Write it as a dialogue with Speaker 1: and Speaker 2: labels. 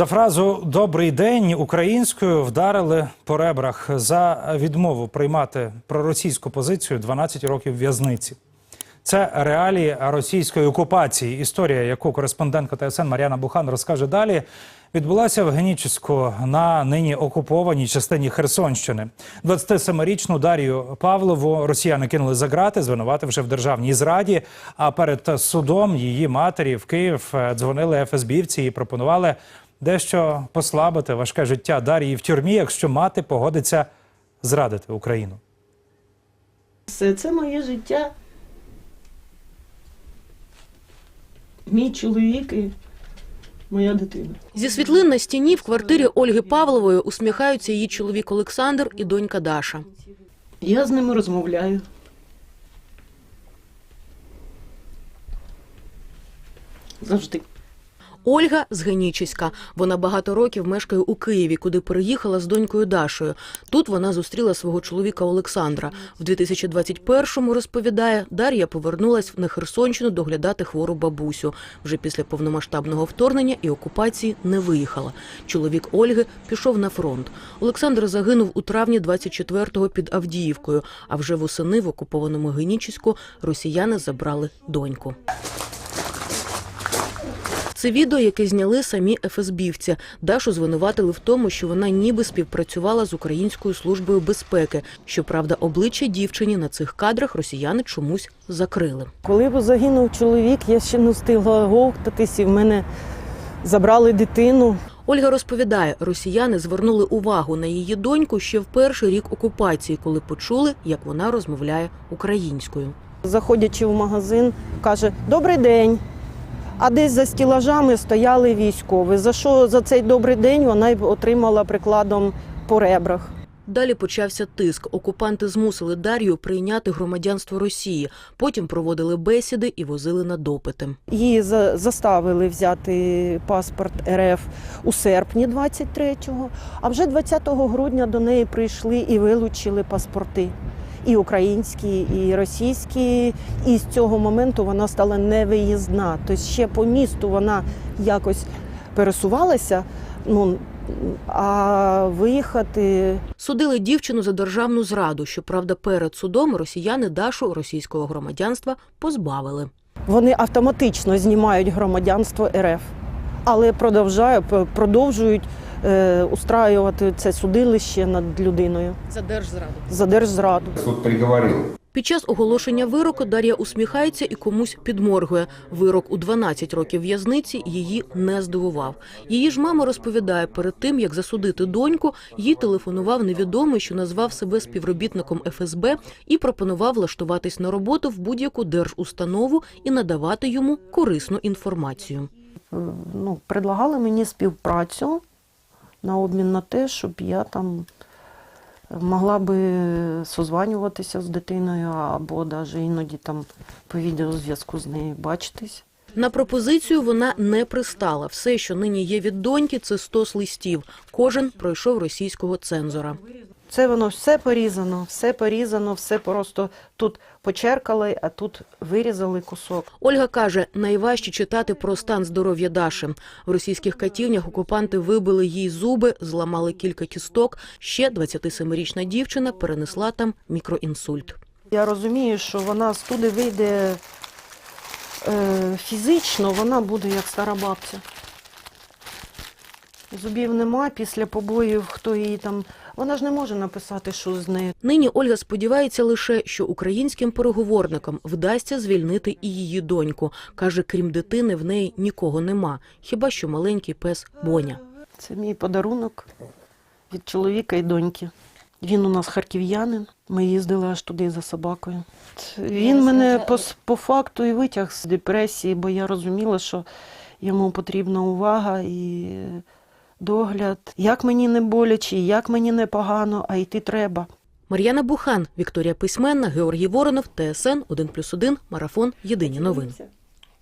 Speaker 1: За фразу Добрий день українською вдарили по ребрах за відмову приймати проросійську позицію 12 років в'язниці. Це реалії російської окупації. Історія, яку кореспондентка ТСН Мар'яна Бухан розкаже далі, відбулася в Генічеську на нині окупованій частині Херсонщини. 27-річну Дар'ю Павлову росіяни кинули за грати, звинувативши в державній зраді. А перед судом її матері в Київ е, дзвонили ФСБівці і пропонували дещо послабити важке життя Дар'ї в тюрмі, якщо мати погодиться зрадити Україну.
Speaker 2: Все це моє життя. Мій чоловік і моя дитина.
Speaker 3: Зі світлин на стіні в квартирі Ольги Павлової усміхаються її чоловік Олександр і донька Даша.
Speaker 2: Я з ними розмовляю. Завжди.
Speaker 3: Ольга з Генічеська. Вона багато років мешкає у Києві, куди переїхала з донькою Дашою. Тут вона зустріла свого чоловіка Олександра. В 2021-му, розповідає, Дар'я повернулась на Херсонщину доглядати хвору бабусю. Вже після повномасштабного вторгнення і окупації не виїхала. Чоловік Ольги пішов на фронт. Олександр загинув у травні 24-го під Авдіївкою. А вже восени в окупованому Генічеську росіяни забрали доньку. Це відео, яке зняли самі ФСБівці. Дашу звинуватили в тому, що вона ніби співпрацювала з Українською службою безпеки. Щоправда, обличчя дівчині на цих кадрах росіяни чомусь закрили.
Speaker 2: Коли загинув чоловік, я ще не встигла говтатись, і в мене забрали дитину.
Speaker 3: Ольга розповідає, росіяни звернули увагу на її доньку ще в перший рік окупації, коли почули, як вона розмовляє українською.
Speaker 2: Заходячи в магазин, каже: Добрий день. А десь за стілажами стояли військові. За що за цей добрий день вона й отримала прикладом по ребрах.
Speaker 3: Далі почався тиск. Окупанти змусили Дар'ю прийняти громадянство Росії. Потім проводили бесіди і возили на допити.
Speaker 2: Її за- заставили взяти паспорт РФ у серпні 23-го, а вже 20 грудня до неї прийшли і вилучили паспорти. І українські, і російські. І з цього моменту вона стала невиїзна. Тобто ще по місту вона якось пересувалася. Ну, а виїхати
Speaker 3: Судили дівчину за державну зраду. Щоправда, перед судом росіяни Дашу російського громадянства позбавили.
Speaker 2: вони автоматично знімають громадянство РФ, але продовжують, продовжують е, устраювати це судилище над людиною
Speaker 3: За держзраду.
Speaker 2: за держзраду.
Speaker 4: Суд приговорил.
Speaker 3: Під час оголошення вироку Дар'я усміхається і комусь підморгує. Вирок у 12 років в'язниці її не здивував. Її ж мама розповідає, перед тим як засудити доньку, їй телефонував невідомий, що назвав себе співробітником ФСБ і пропонував влаштуватись на роботу в будь-яку держустанову і надавати йому корисну інформацію.
Speaker 2: Е, Ну, предлагали мені співпрацю на обмін на те, щоб я там могла би созванюватися з дитиною або навіть іноді там по відеозв'язку з нею бачитись.
Speaker 3: На пропозицію вона не пристала. Все, що нині є від доньки, це стос листів. Кожен пройшов російського цензора.
Speaker 2: Це воно все порізано, все порізано, все просто тут почеркали, а тут вирізали кусок.
Speaker 3: Ольга каже, найважче читати про стан здоров'я Даші. В російських катівнях окупанти вибили їй зуби, зламали кілька кісток. Ще 27-річна дівчина перенесла там мікроінсульт.
Speaker 2: Я розумію, що вона з туди вийде е, фізично, вона буде як стара бабця. Зубів нема після побоїв, хто її там. Вона ж не може написати, що з нею.
Speaker 3: Нині Ольга сподівається лише, що українським переговорникам вдасться звільнити і її доньку. Каже, крім дитини, в неї нікого нема, хіба що маленький пес Боня.
Speaker 2: Це мій подарунок від чоловіка і доньки. Він у нас харків'янин. Ми їздили аж туди за собакою. Він мене по, по факту і витяг з депресії, бо я розуміла, що йому потрібна увага і догляд. Як мені не боляче, як мені не погано, а йти треба.
Speaker 3: Мар'яна Бухан, Вікторія Письменна, Георгій Воронов, ТСН 1+,1, Марафон. Єдині новини.